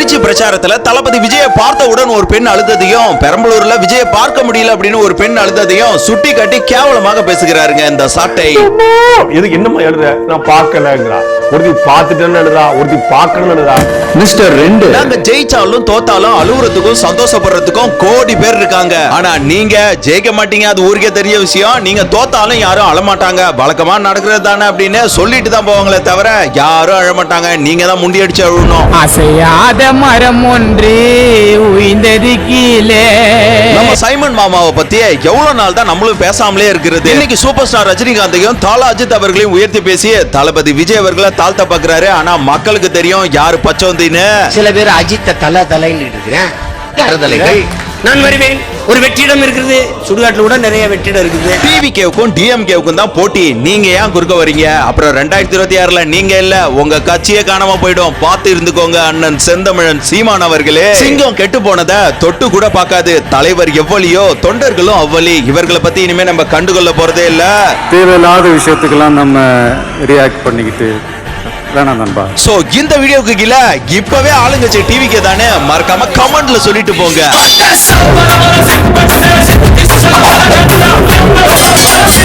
திருச்சி பிரச்சாரத்துல தளபதி விஜய பார்த்தவுடன் ஒரு பெண் அழுததையும் பெரம்பலூர்ல விஜய பார்க்க முடியல அப்படின்னு ஒரு பெண் அழுததையும் சுட்டி காட்டி கேவலமாக பேசுகிறாருங்க இந்த சாட்டை. எதுக்கு என்னம்மா எழுதுற? நான் பார்க்கலங்கிறா. ஒருத்தி பார்த்துட்டேன்னு எழுதா ஒருத்தி பார்க்கணும்னு எழுதா மிஸ்டர் ரெண்டு. நாங்க ஜெயிச்சாலும் தோத்தாலும் அழுகுறதுக்கும் சந்தோஷப்படுறதுக்கும் கோடி பேர் இருக்காங்க. ஆனா நீங்க ஜெயிக்க மாட்டீங்க அது ஊருக்கே தெரிய விஷயம். நீங்க தோத்தாலும் யாரும் அழமாட்டாங்க. வழக்கமா நடக்கிறது தானே அப்படின்னு சொல்லிட்டு தான் போவாங்களே தவிர யாரும் அழமாட்டாங்க. நீங்க தான் முண்டி அடிச்சு அழுகணும் அசையாத மரம் ஒன்று உயிந்தது கீழே. நம்ம சைமன் மாமாவை பத்தி எவ்வளவு நாள் தான் நம்மளும் பேசாமலே இருக்கிறது. இன்னைக்கு சூப்பர் ஸ்டார் ரஜினிகாந்தையும் தாலா அஜித் அவர்களையும் உயர்த்தி பேசி தளபதி விஜய் அவர்களை தாழ்த்த பாக்குறாரு ஆனா மக்களுக்கு தெரியும் யாரு பச்சோந்தின்னு. சில பேர் அஜித்த தலை தலைன்னு இருக்கிறேன் நான் வருவேன். ஒரு வெற்றிடம் இருக்குது. சுடுகாட்டுல கூட நிறைய வெற்றிடம் இருக்குது. டிவிகேவுக்கும் டிஎம்கேவுக்கும் தான் போட்டி. நீங்க ஏன் குறுக்க வரீங்க? அப்புறம் ரெண்டாயிரத்தி இருபத்தி ஆறுல நீங்க இல்ல உங்க கட்சியே காணாம போயிடும். பார்த்து இருந்துக்கோங்க அண்ணன் செந்தமிழன் சீமான் அவர்களே. சிங்கம் கெட்டு போனத தொட்டு கூட பார்க்காது. தலைவர் எவ்வளியோ தொண்டர்களும் அவ்வளி. இவர்களை பத்தி இனிமே நம்ம கண்டுகொள்ள போறதே இல்ல. தேவையில்லாத விஷயத்துக்கெல்லாம் நம்ம ரியாக்ட் பண்ணிக்கிட்டு வேணாம் நண்பா. சோ இந்த வீடியோக்கு கீழே இப்பவே ஆளுங்கட்சி டிவிக்கு தானே மறக்காம கமெண்ட்ல சொல்லிட்டு போங்க.